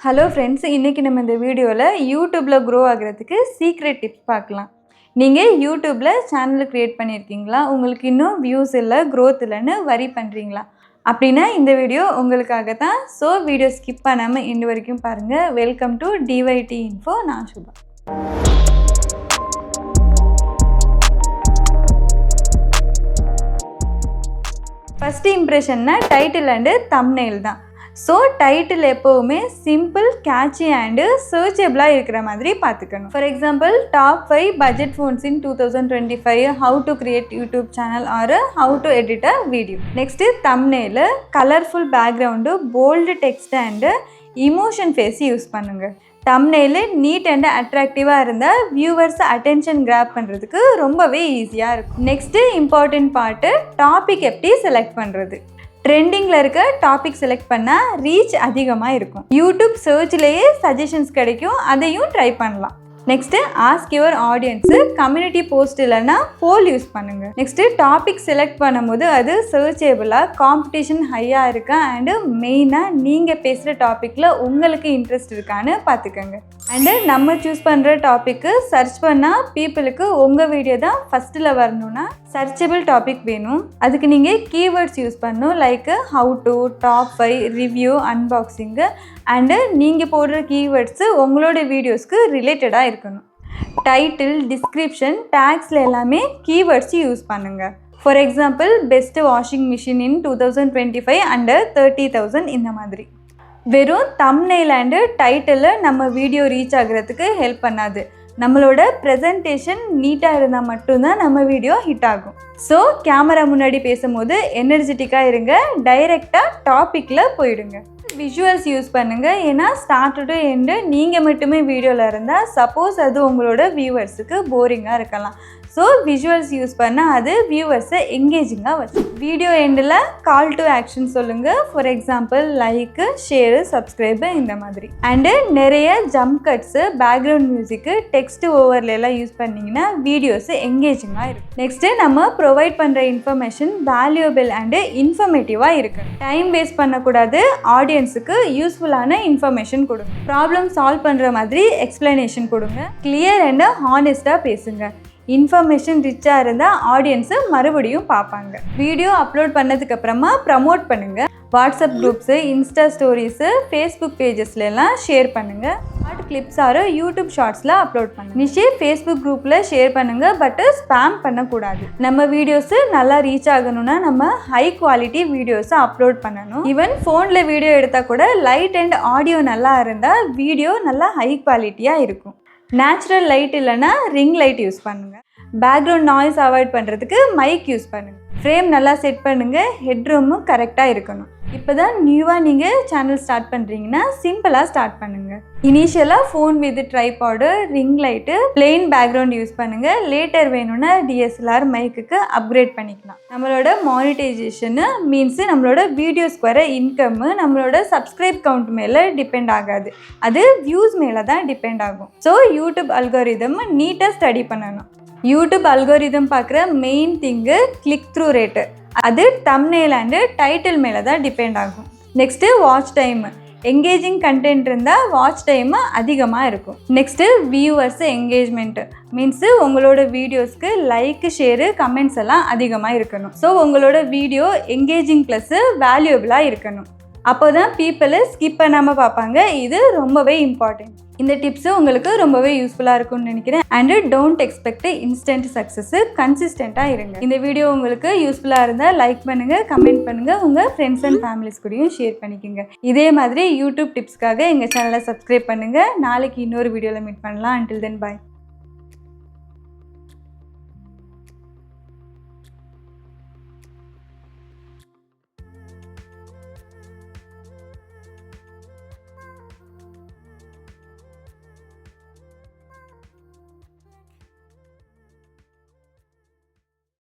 Hello friends இன்றைக்கி நம்ம இந்த வீடியோவில் யூடியூப்பில் க்ரோ ஆகிறதுக்கு சீக்ரெட் டிப்ஸ் பார்க்கலாம். நீங்கள் யூடியூப்பில் சேனல் க்ரியேட் பண்ணியிருக்கீங்களா உங்களுக்கு இன்னும் வியூஸ் இல்லை க்ரோத் இல்லைன்னு வரி பண்ணுறீங்களா அப்படின்னா இந்த வீடியோ உங்களுக்காக தான் ஸோ வீடியோ ஸ்கிப் பண்ணாமல் இன்று வரைக்கும் பாருங்கள் வெல்கம் டு டிவைடி இன்ஃபோ நான் சுபா. ஃபஸ்ட்டு இம்ப்ரெஷன்னா டைட்டில் அண்டு தம்னெயில் தான். ஸோ டைட்டில் எப்போவுமே சிம்பிள் கேட்சி அண்டு சர்ச்சபிளாக இருக்கிற மாதிரி பார்த்துக்கணும். For example top five budget phones in two thousand twenty five how to create YouTube channel or how to edit a video next thumbnail colourful background bold text and emotion face use பண்ணுங்கள் thumbnail NEET and அட்ராக்டிவாக இருந்தால் viewers attention graph பண்ணுறதுக்கு ரொம்பவே ஈஸியாக இருக்கும். Next important part topic எப்படி select பண்ணுறது ட்ரெண்டிங்கில் இருக்க டாபிக் செலக்ட் பண்ணால் ரீச் அதிகமாக இருக்கும். யூடியூப் சர்ச்லேயே சஜஷன்ஸ் கிடைக்கும். அதையும் ட்ரை பண்ணலாம். Next ask your audience community post இல்லைன்னா போல் யூஸ் பண்ணுங்கள் நெக்ஸ்ட்டு டாபிக் செலக்ட் பண்ணும்போது அது சர்ச்சேபிளாக காம்படிஷன் ஹையாக இருக்கா அண்டு மெயினாக நீங்கள் பேசுகிற டாப்பிக்கில் உங்களுக்கு இன்ட்ரெஸ்ட் இருக்கான்னு பார்த்துக்கோங்க. அண்டு நம்ம சூஸ் பண்ணுற டாப்பிக்கு சர்ச் பண்ணால் பீப்புளுக்கு உங்கள் வீடியோ தான் ஃபஸ்ட்டில் வரணும்னா சர்ச்சபிள் டாபிக் வேணும். அதுக்கு நீங்கள் கீவேர்ட்ஸ் யூஸ் பண்ணணும் like how to top five review unboxing and நீங்கள் போடுற கீவேர்ட்ஸு உங்களோட வீடியோஸ்க்கு ரிலேட்டடாக இருக்கணும். டைட்டில் டிஸ்கிரிப்ஷன் டேக்ஸில் எல்லாமே கீவேர்ட்ஸ் யூஸ் பண்ணுங்கள் for example best washing machine in two thousand twenty five under thirty thousand இந்த மாதிரி. வெறும் தம்னெயில் அண்டு டைட்டிலில் நம்ம வீடியோ ரீச் ஆகிறதுக்கு ஹெல்ப் பண்ணாது. நம்மளோட ப்ரெசன்டேஷன் நீட்டாக இருந்தால் மட்டும்தான் நம்ம வீடியோ ஹிட் ஆகும். ஸோ கேமரா முன்னாடி பேசும்போது எனர்ஜெட்டிக்காக இருங்க டைரெக்டாக டாப்பிக்கில் போயிடுங்க. விஷுவல்ஸ் யூஸ் பண்ணுங்கள் ஏன்னா ஸ்டார்ட் டு எண்டு நீங்கள் மட்டுமே வீடியோவில் இருந்தால் சப்போஸ் அது உங்களோட வியூவர்ஸுக்கு போரிங்காக இருக்கலாம். ஸோ விஷுவல்ஸ் யூஸ் பண்ணால் அது வியூவர்ஸை எங்கேஜிங்காக வச்சு வீடியோ எண்டில் கால் டு ஆக்ஷன் சொல்லுங்கள் for example like share subscribe இந்த மாதிரி. அண்டு நிறைய jump cuts background music text ஓவர்லாம் use பண்ணிங்கன்னா வீடியோஸு எங்கேஜிங்காக இருக்கும். நெக்ஸ்ட்டு நம்ம ப்ரொவைட் பண்ணுற இன்ஃபர்மேஷன் வேல்யூபிள் அண்டு இன்ஃபர்மேட்டிவாக இருக்குது டைம் வேஸ்ட் பண்ணக்கூடாது. ஆடியன்ஸுக்கு யூஸ்ஃபுல்லான இன்ஃபர்மேஷன் கொடுங்க. ப்ராப்ளம் சால்வ் பண்ணுற மாதிரி எக்ஸ்ப்ளனேஷன் கொடுங்க. கிளியர் அண்டு ஹானஸ்ட்டாக பேசுங்க. இன்ஃபர்மேஷன் ரிச்சாக இருந்தால் ஆடியன்ஸு மறுபடியும் பார்ப்பாங்க வீடியோ அப்லோட் பண்ணதுக்கப்புறமா ப்ரமோட் பண்ணுங்கள் WhatsApp groups insta stories Facebook பேஜஸ்லாம் share பண்ணுங்கள் ஷார்ட் கிளிப்ஸ் ஆறு யூடியூப் ஷார்ட்ஸில் அப்லோட் பண்ணுங்கள் நிஷே ஃபேஸ்புக் குரூப்பில் ஷேர் பண்ணுங்கள் பட்டு ஸ்பேம் பண்ணக்கூடாது. நம்ம வீடியோஸு நல்லா ரீச் ஆகணும்னா நம்ம ஹை குவாலிட்டி வீடியோஸை அப்லோட் பண்ணணும். ஈவன் ஃபோனில் வீடியோ எடுத்தால் கூட லைட் அண்ட் ஆடியோ நல்லா இருந்தால் வீடியோ நல்லா ஹை குவாலிட்டியாக இருக்கும். நேச்சுரல் லைட் இல்லைன்னா ரிங் லைட் யூஸ் பண்ணுங்கள் பேக்ரவுண்ட் நாய்ஸ் அவாய்ட் பண்ணுறதுக்கு மைக் யூஸ் பண்ணுங்கள் ஃப்ரேம் நல்லா செட் பண்ணுங்கள் ஹெட்ரூமும் கரெக்டாக இருக்கணும். இப்போ தான் நியூவாக நீங்கள் சேனல் ஸ்டார்ட் பண்ணுறீங்கன்னா சிம்பிளாக ஸ்டார்ட் பண்ணுங்கள் இனிஷியலாக phone with tripod ring light plain background use பண்ணுங்கள் லேட்டர் வேணும்னா டிஎஸ்எல்ஆர் மைக்குக்கு அப்கிரேட் பண்ணிக்கலாம். நம்மளோட மானிட்டைசேஷனு மீன்ஸு நம்மளோட வீடியோஸ்க்கு வர இன்கம்மு நம்மளோட சப்ஸ்கிரைப் கவுண்ட் மேலே டிபெண்ட் ஆகாது. அது வியூஸ் மேலே தான் டிபெண்ட் ஆகும். ஸோ யூடியூப் அல்காரிதம் நீட்டாக ஸ்டடி பண்ணணும். யூடியூப் அல்கோரிதம் பார்க்குற main thing click through rate அது தம்னேல் அண்டு டைட்டில் மேலே தான் டிபெண்ட் ஆகும். Next watch time engaging content இருந்தால் வாட்ச் டைமு அதிகமாக இருக்கும். நெக்ஸ்ட்டு வியூவர்ஸ் என்கேஜ்மெண்ட்டு மீன்ஸு உங்களோட வீடியோஸ்க்கு லைக்கு ஷேரு கமெண்ட்ஸ் எல்லாம் அதிகமாக இருக்கணும். ஸோ உங்களோட வீடியோ என்கேஜிங் ப்ளஸ்ஸு வேல்யூபிளாக இருக்கணும். அப்போ தான் பீப்புளை ஸ்கிப் பண்ணாமல் பார்ப்பாங்க. இது ரொம்பவே இம்பார்ட்டன்ட் இந்த டிப்ஸு உங்களுக்கு ரொம்பவே யூஸ்ஃபுல்லாக இருக்கும்னு நினைக்கிறேன். And don't expect instant success கன்சிஸ்டண்ட்டாக இருங்க. இந்த வீடியோ உங்களுக்கு யூஸ்ஃபுல்லாக இருந்தால் லைக் பண்ணுங்கள் கமெண்ட் பண்ணுங்கள் உங்கள் ஃப்ரெண்ட்ஸ் அண்ட் ஃபேமிலிஸ் கூடயும் ஷேர் பண்ணிக்கோங்க. இதே மாதிரி யூடியூப் டிப்ஸ்க்காக எங்கள் சேனலை சப்ஸ்கிரைப் பண்ணுங்கள் நாளைக்கு இன்னொரு வீடியோவில் மீட் பண்ணலாம். அண்டில் தென் பாய்